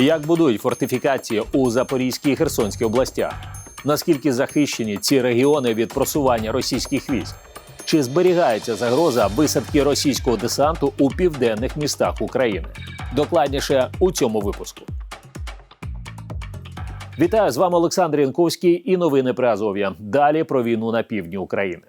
Як будують фортифікації у Запорізькій і Херсонській областях? Наскільки захищені ці регіони від просування російських військ? Чи зберігається загроза висадки російського десанту у південних містах України? Докладніше у цьому випуску. Вітаю з вами Олександр Янковський і новини Азов'я. Далі про війну на півдні України.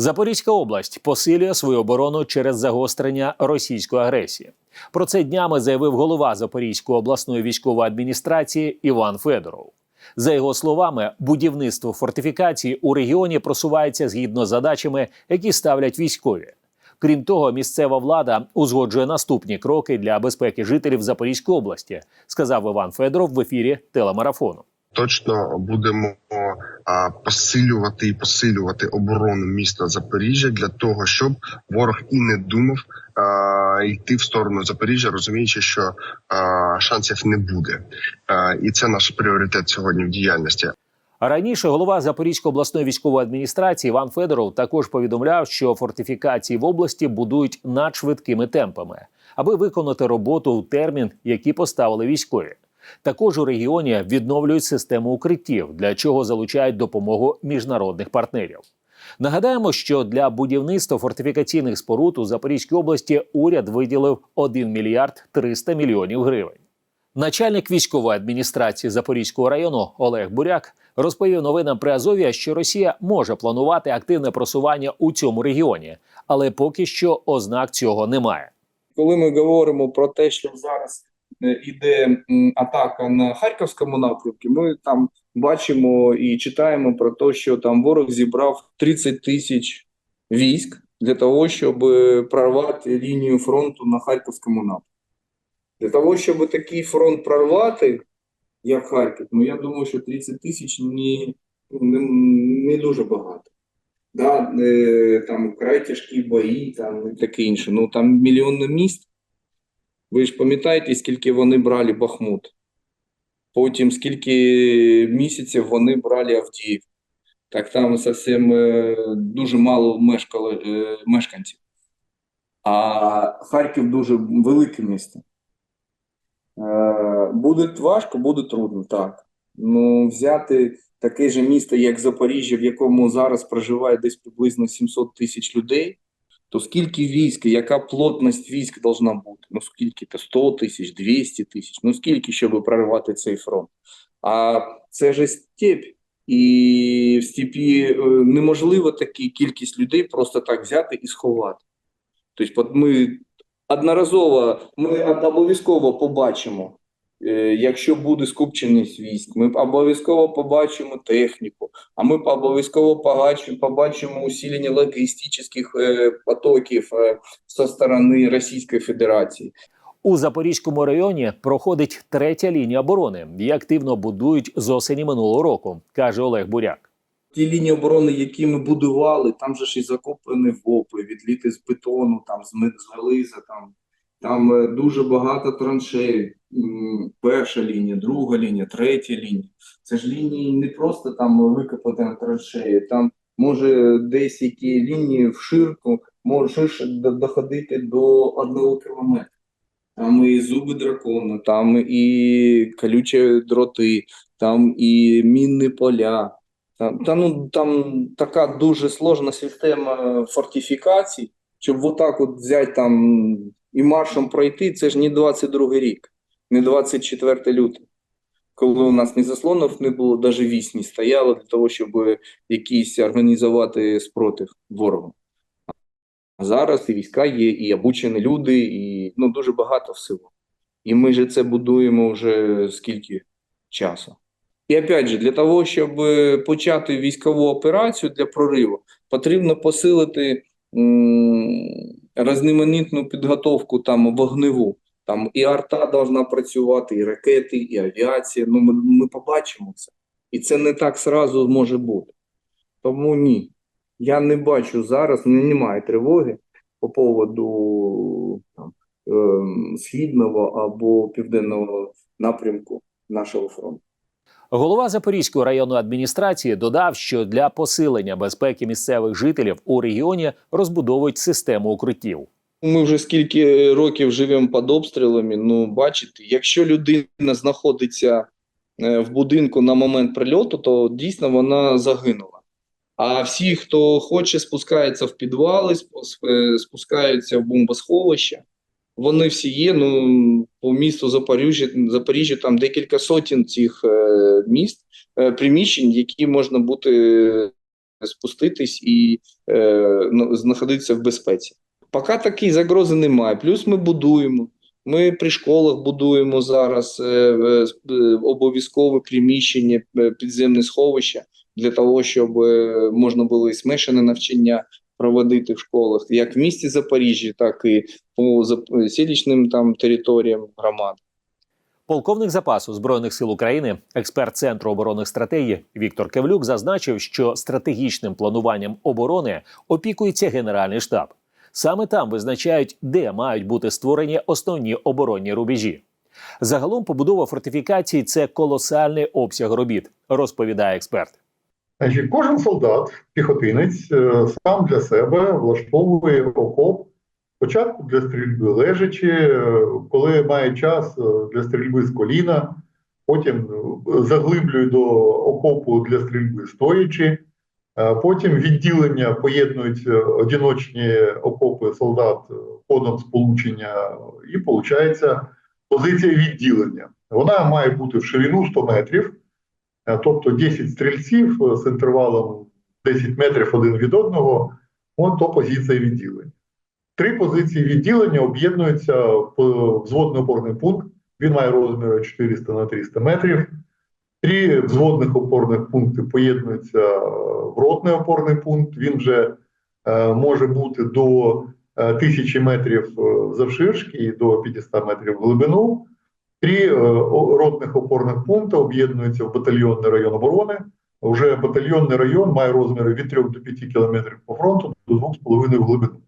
Запорізька область посилює свою оборону через загострення російської агресії. Про це днями заявив голова Запорізької обласної військової адміністрації Іван Федоров. За його словами, будівництво фортифікацій у регіоні просувається згідно з задачами, які ставлять військові. Крім того, місцева влада узгоджує наступні кроки для безпеки жителів Запорізької області, сказав Іван Федоров в ефірі телемарафону. Точно будемо посилювати і посилювати оборону міста Запоріжжя для того, щоб ворог і не думав йти в сторону Запоріжжя, розуміючи, що шансів не буде. І це наш пріоритет сьогодні в діяльності. Раніше голова Запорізької обласної військової адміністрації Іван Федоров також повідомляв, що фортифікації в області будують надшвидкими темпами, аби виконати роботу у термін, який поставили військові. Також у регіоні відновлюють систему укриттів, для чого залучають допомогу міжнародних партнерів. Нагадаємо, що для будівництва фортифікаційних споруд у Запорізькій області уряд виділив 1 мільярд 300 мільйонів гривень. Начальник військової адміністрації Запорізького району Олег Буряк розповів новинам при Азов'я, що Росія може планувати активне просування у цьому регіоні, але поки що ознак цього немає. коли ми говоримо про те, що зараз іде атака на харківському напрямку, ми там бачимо і читаємо про те, що там ворог зібрав 30 тисяч військ для того, щоб е, прорвати лінію фронту на харківському напрямку. Для того, щоб такий фронт прорвати, як Харків, ну я думаю, що 30 тисяч ні, ну, не, не дуже багато. Да, е, там вкрай тяжкі бої, там і таке інше. Ну там мільйонне міст. Ви ж пам'ятаєте, скільки вони брали Бахмут? Потім скільки місяців вони брали Авдіїв. Так там зовсім е, дуже мало мешкало е, мешканців. А Харків дуже велике місто. Е, Буде важко, буде трудно, так. Ну, взяти таке ж місто, як Запоріжжя, в якому зараз проживає десь приблизно 700 тисяч людей, то скільки військ, яка плотність військ должна бути? Ну скільки то 100 тисяч, 200 тисяч, ну скільки, щоб прорвати цей фронт? А це ж степь, і в степі е, неможливо таку кількість людей просто так взяти і сховати. Тобто, ми одноразово, ми обов'язково побачимо. Е, Якщо буде скупченість військ, ми обов'язково побачимо техніку, а ми обов'язково побачимо, усилення логістичних е, потоків е, зі сторони Російської Федерації. У Запорізькому районі проходить третя лінія оборони, її активно будують з осені минулого року, каже Олег Буряк. Ті лінії оборони, які ми будували, там же ж і закоплені вопи, відліти з бетону, там з з там, там е, дуже багато траншей. Перша лінія, друга лінія, третя лінія. Це ж лінії не просто там викопати траншеї, там може десь які лінії в ширку може доходити до одного кілометра. Там і зуби дракона, там і колючі дроти, там і мінні поля. Там, та, ну, там така дуже сложна система фортифікацій, щоб отак от взяти там і маршем пройти, це ж не 22 рік, не 24 лютого. Коли у нас ні заслонів не було, навіть військ не стояло для того, щоб якийсь організувати спротив ворогу. А зараз і війська є, і обучені люди, і ну, дуже багато всього. І ми же це будуємо вже скільки часу. І опять же, для того, щоб почати військову операцію для прориву, потрібно посилити різноманітну підготовку там вогневу. Там і арта должна працювати, і ракети, і авіація. Ну, ми, ми побачимо це. І це не так сразу може бути. Тому ні. Я не бачу зараз, не- немає тривоги по поводу там, ем, східного або південного напрямку нашого фронту. Голова Запорізької районної адміністрації додав, що для посилення безпеки місцевих жителів у регіоні розбудовують систему укриттів. Ми вже скільки років живемо під обстрілами. Ну, бачите, якщо людина знаходиться е, в будинку на момент прильоту, то дійсно вона загинула. А всі, хто хоче, спускаються в підвали, спус- спускаються в бомбосховища. Вони всі є. Ну, по місту Запоріжжя, Запоріжжя там декілька сотень цих е, міст, е, приміщень, які можна бути е, спуститись і е, ну, знаходитися в безпеці. Поки такої загрози немає. Плюс ми будуємо. Ми при школах будуємо зараз обов'язкове приміщення, підземне сховище для того, щоб можна було і смешане навчання проводити в школах, як в місті Запоріжжя, так і по селищним там територіям громад. Полковник запасу збройних сил України, експерт центру оборонних стратегій Віктор Кевлюк зазначив, що стратегічним плануванням оборони опікується Генеральний штаб. Саме там визначають, де мають бути створені основні оборонні рубежі. Загалом побудова фортифікацій це колосальний обсяг робіт, розповідає експерт. Значить, кожен солдат, піхотинець, е, сам для себе влаштовує окоп спочатку для стрільби лежачи, е, коли має час е, для стрільби з коліна, потім заглиблює до окопу для стрільби стоячи, потім відділення поєднують одиночні окопи солдат ходом сполучення, і виходить позиція відділення. Вона має бути в ширину 100 метрів. Е, Тобто 10 стрільців е, з інтервалом 10 метрів один від одного, от то позиція відділення. Три позиції відділення об'єднуються в взводний опорний пункт. Він має розмір 400 на 300 метрів. Три взводних опорних пункти поєднуються в ротний опорний пункт. Він вже е, може бути до е, 1000 метрів е, завширшки і до 500 метрів в глибину. Три е, ротних опорних пункти об'єднуються в батальйонний район оборони. Вже батальйонний район має розміри від 3 до 5 кілометрів по фронту до 2,5 в глибину.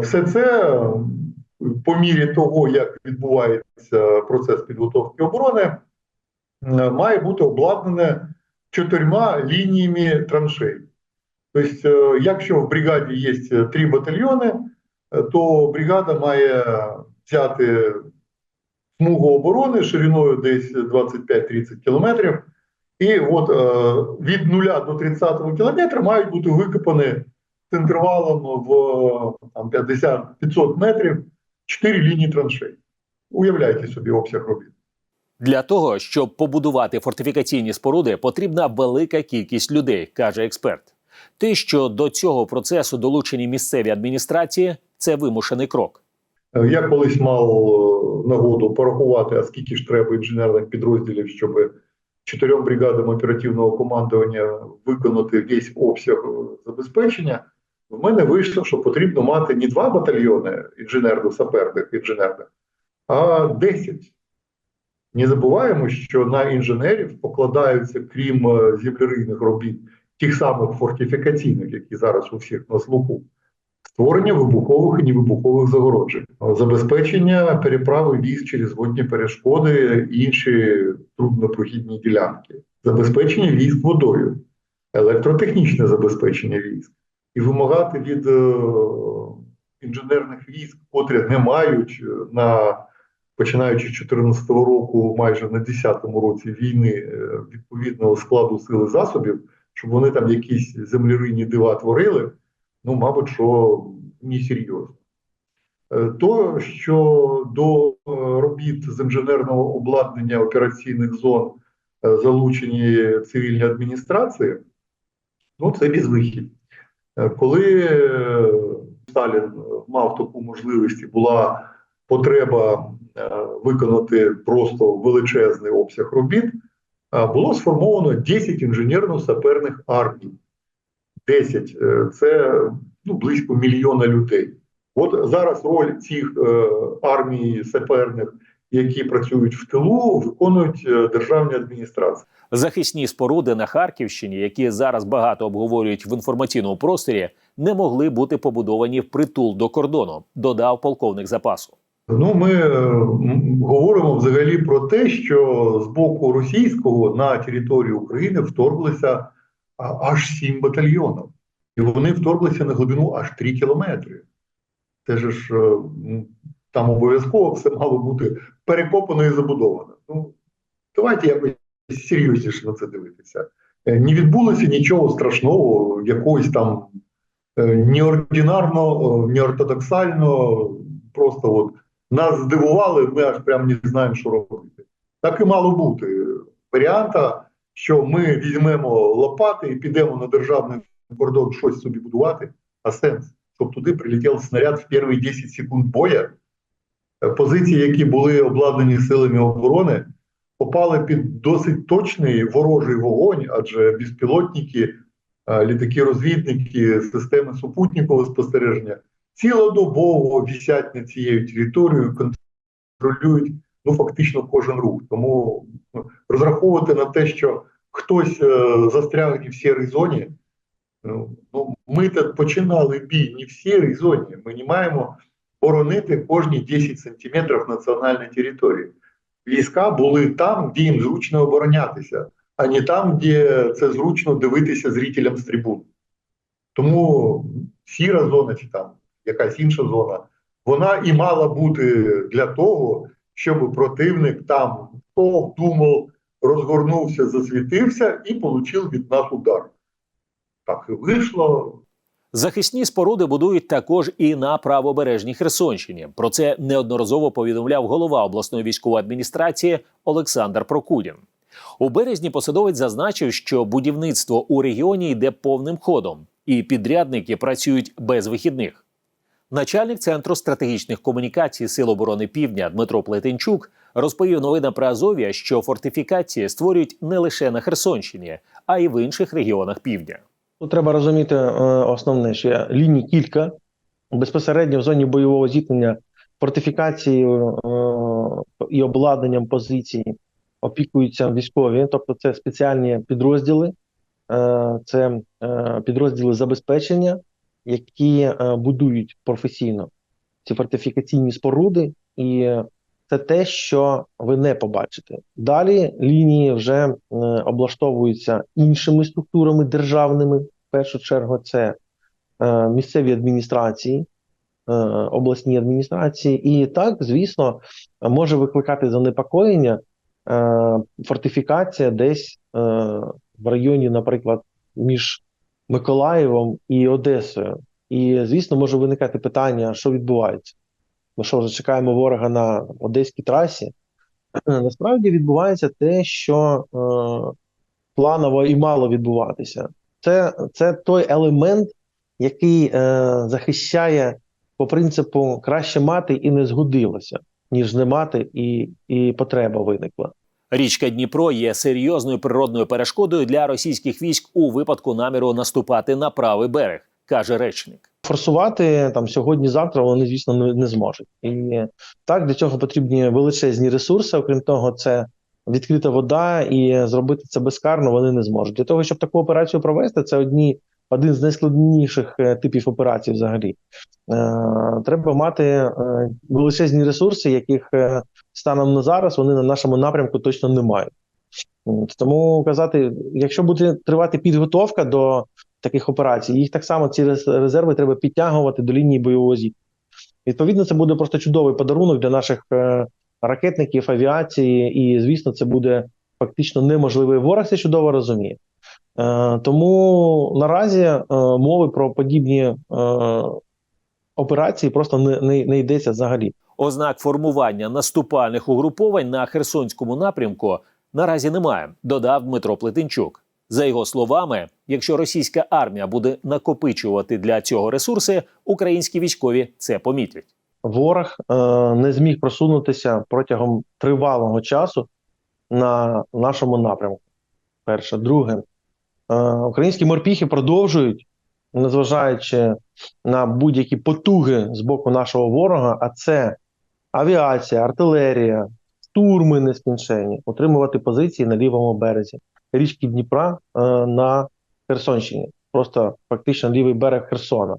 Все це по мірі того, як відбувається процес підготовки оборони, е, має бути обладнане чотирма лініями траншей. Тобто, е, якщо в бригаді є три батальйони, то бригада має взяти смугу оборони шириною десь 25-30 кілометрів. І от е, від 0 до 30 кілометра мають бути викопані з інтервалом в там, 50-500 метрів 4 лінії траншей. Уявляйте собі обсяг робіт. Для того, щоб побудувати фортифікаційні споруди, потрібна велика кількість людей, каже експерт. Те, що до цього процесу долучені місцеві адміністрації, це вимушений крок. Е, Я колись мав нагоду порахувати, а скільки ж треба інженерних підрозділів, щоб чотирьом бригадам оперативного командування виконати весь обсяг е, забезпечення. В мене вийшло, що потрібно мати не два батальйони інженерно-саперних інженерних, а 10. Не забуваємо, що на інженерів покладаються, крім е, землерийних робіт, тих самих фортифікаційних, які зараз у всіх на слуху, створення вибухових і невибухових загороджень, забезпечення переправи військ через водні перешкоди і інші труднопрохідні ділянки, забезпечення військ водою, електротехнічне забезпечення військ. І вимагати від е, інженерних військ, котрі не мають е, на починаючи з 2014 року, майже на 10-му році війни е, відповідного складу сили засобів, щоб вони там якісь землерийні дива творили ну, мабуть, що не серйозно. Е, То, що до е, робіт з інженерного обладнання операційних зон е, залучені цивільні адміністрації, ну це безвихідь. Коли Сталін мав таку можливість і була потреба виконати просто величезний обсяг робіт, було сформовано 10 інженерно-саперних армій. 10 е, це ну, близько мільйона людей. От зараз роль цих е, армій саперних, які працюють в тилу, виконують е, державні адміністрації. Захисні споруди на Харківщині, які зараз багато обговорюють в інформаційному просторі, не могли бути побудовані впритул до кордону, додав полковник запасу. Ну, ми говоримо взагалі про те, що з боку російського на територію України вторглися аж сім батальйонів, і вони вторглися на глибину аж 3 кілометри. Це ж е, там обов'язково все мало бути перекопано і забудовано. Ну, давайте якось серйозніше на це дивитися. Е, Не відбулося нічого страшного, якогось там е, неординарно, неортодоксально, просто от нас здивували, ми аж прям не знаємо, що робити. Так і мало бути. Варіанта, що ми візьмемо лопати і підемо на державний кордон щось собі будувати, а сенс, щоб туди прилетів снаряд в перші 10 секунд боя. Е, Позиції, які були обладнані силами оборони, попали під досить точний ворожий вогонь, адже безпілотники, е, літаки-розвідники, системи супутникового спостереження цілодобово вісять над цією територією, контролюють ну фактично кожен рух. Тому ну, розраховувати на те, що хтось е, застрягне в сірій зоні. Ну, ну, ми так починали бій не в сірій зоні. Ми не маємо боронити кожні 10 сантиметрів національної території. Війська були там, де їм зручно оборонятися, а не там, де це зручно дивитися зрителям з трибун. Тому сіра зона чи там якась інша зона, вона і мала бути для того, щоб противник там хто думав, розгорнувся, засвітився і отримав від нас удар. Так і вийшло. Захисні споруди будують також і на правобережній Херсонщині. Про це неодноразово повідомляв голова обласної військової адміністрації Олександр Прокудін. У березні посадовець зазначив, що будівництво у регіоні йде повним ходом, і підрядники працюють без вихідних. Начальник центру стратегічних комунікацій Сил оборони Півдня Дмитро Плетенчук розповів новинам про Азов'я, що фортифікації створюють не лише на Херсонщині, а й в інших регіонах півдня. Тут треба розуміти е, основне, що ліній кілька безпосередньо в зоні бойового зіткнення фортифікацією е, і обладнанням позицій опікуються військові, тобто це спеціальні підрозділи, е, це підрозділи забезпечення, які е, будують професійно ці фортифікаційні споруди, і це те, що ви не побачите. Далі лінії вже е, облаштовуються іншими структурами державними. В першу чергу, це е, місцеві адміністрації, обласні адміністрації, і так, звісно, може викликати занепокоєння фортифікація десь в районі, наприклад, між Миколаєвом і Одесою. І, звісно, може виникати питання, що відбувається. Ми що вже чекаємо ворога на одеській трасі. Насправді відбувається те, що е, планово і мало відбуватися. Це, це той елемент, який е, захищає по принципу краще мати і не згодилося, ніж не мати і, і потреба виникла. Річка Дніпро є серйозною природною перешкодою для російських військ у випадку наміру наступати на правий берег, каже речник. Форсувати там сьогодні-завтра вони, звісно, не, не зможуть. І так для цього потрібні величезні ресурси. Окрім того, це відкрита вода, і зробити це безкарно вони не зможуть. Для того, щоб таку операцію провести, це одні, один з найскладніших е, типів операцій взагалі. Е, треба мати е, величезні ресурси, яких станом на зараз вони на нашому напрямку точно не мають. Тому казати, якщо буде тривати підготовка до таких операцій, їх так само ці резерви треба підтягувати до лінії бойового зіткнення. Відповідно, це буде просто чудовий подарунок для наших ракетників, авіації, і звісно, це буде фактично неможливий ворог. Це чудово розуміє. Е, тому наразі е, мови про подібні е, операції просто не, не, не йдеться взагалі. Ознак формування наступальних угруповань на Херсонському напрямку наразі немає, додав Дмитро Плетенчук. За його словами, якщо російська армія буде накопичувати для цього ресурси, українські військові це помітять. ворог е, не зміг просунутися протягом тривалого часу на нашому напрямку. Перше, друге, українські морпіхи продовжують, незважаючи на будь-які потуги з боку нашого ворога, а це авіація, артилерія, штурми нескінчені, утримувати позиції на лівому березі річки Дніпра е, на Херсонщині, просто фактично лівий берег Херсона.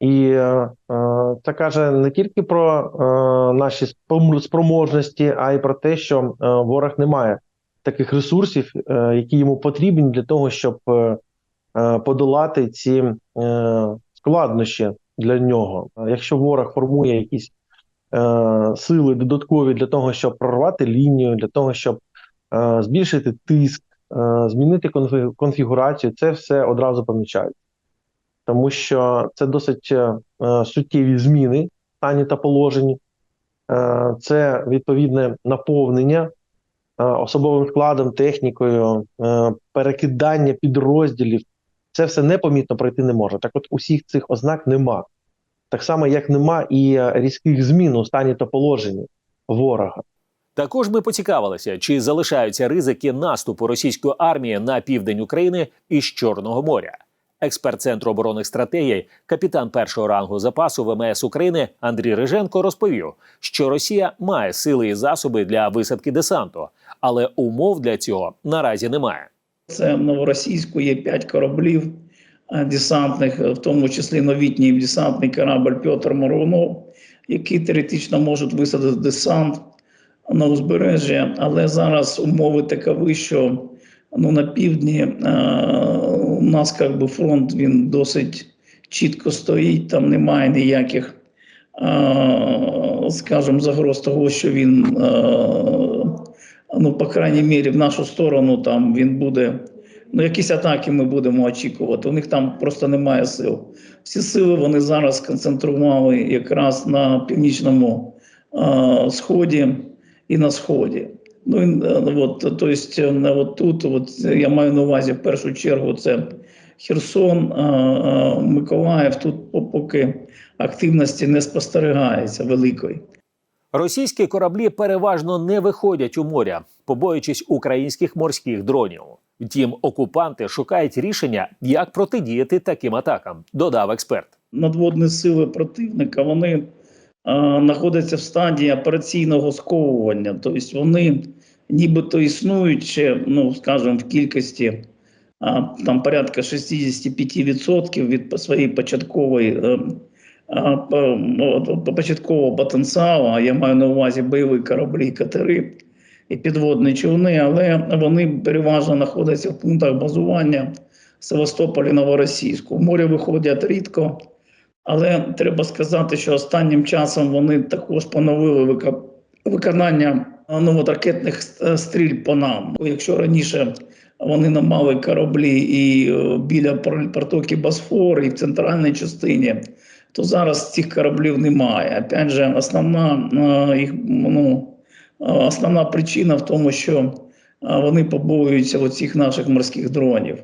І е, е, це каже не тільки про е, наші спроможності, а й про те, що е, ворог не має таких ресурсів, е, які йому потрібні для того, щоб е, е, подолати ці складнощі для нього. Якщо ворог формує якісь сили додаткові для того, щоб прорвати лінію, для того, щоб збільшити тиск, змінити конфігурацію, це все одразу помічають. Тому що це досить суттєві зміни стані та положенні, це відповідне наповнення особовим складом, технікою, е, перекидання підрозділів. Це все непомітно пройти не може. Так от усіх цих ознак нема. Так само, як нема і е, різких змін у стані та положенні ворога. Також ми поцікавилися, чи залишаються ризики наступу російської армії на південь України із Чорного моря. Експерт Центру оборонних стратегій, капітан першого рангу запасу ВМС України Андрій Риженко розповів, що Росія має сили і засоби для висадки десанту, але умов для цього наразі немає. Це новоросійську є п'ять кораблів е, десантних, в тому числі новітній десантний корабль Петр Моргунов, які теоретично можуть висадити десант на узбережжя, але зараз умови такові, що ну, на півдні е, у нас як би, фронт він досить чітко стоїть, там немає ніяких, е, скажімо, загроз того, що він. Ну, по крайній мірі, в нашу сторону там він буде. Ну, якісь атаки ми будемо очікувати. У них там просто немає сил. Всі сили вони зараз сконцентрували якраз на північному е, сході і на сході. Ну, і, е, от, то есть, е, от тут, от, я маю на увазі в першу чергу, це Херсон, е, е, Миколаїв. Тут поки активності не спостерігається великої. Російські кораблі переважно не виходять у моря, побоюючись українських морських дронів. Втім, окупанти шукають рішення, як протидіяти таким атакам, додав експерт. надводні сили противника вони е, знаходяться в стадії операційного сковування. Тобто вони нібито існують ще, ну скажімо, в кількості а, там порядка 65% від своєї початкової е, а, по- початкового потенціалу. Я маю на увазі бойові кораблі, катери і підводні човни, але вони переважно знаходяться в пунктах базування Севастополі Новоросійську. Море виходять рідко. Але треба сказати, що останнім часом вони також поновили виконання ну, стріль по нам. Якщо раніше вони не мали кораблі і е, біля протоки Босфор, і в центральній частині, то зараз цих кораблів немає. Опять же, основна е, їх ну, е, основна причина в тому, що е, вони побоюються оцих наших морських дронів.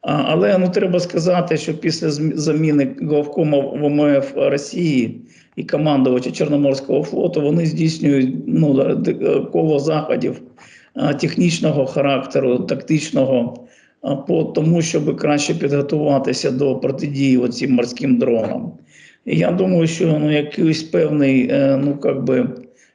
Але ну треба сказати, що після заміни главкома ВМФ Росії і командувача Чорноморського флоту вони здійснюють ну, коло заходів технічного характеру, тактичного, по тому, щоб краще підготуватися до протидії цим морським дронам. Я думаю, що ну, якийсь певний е, ну, как би,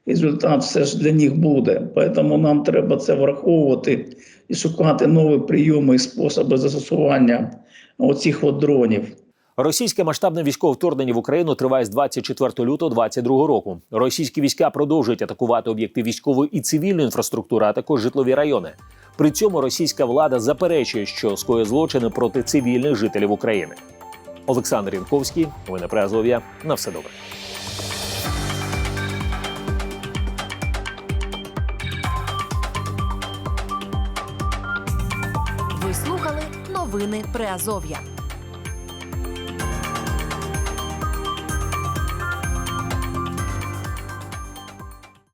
результат все ж для них буде. Тому нам треба це враховувати і шукати нові прийоми і способи застосування оцих от дронів. Російське масштабне військове вторгнення в Україну триває з 24 лютого 2022 року. Російські війська продовжують атакувати об'єкти військової і цивільної інфраструктури, а також житлові райони. При цьому російська влада заперечує, що скоює злочини проти цивільних жителів України. Олександр Янковський, новини при Азов'я. На все добре. Ви слухали новини Приазов'я.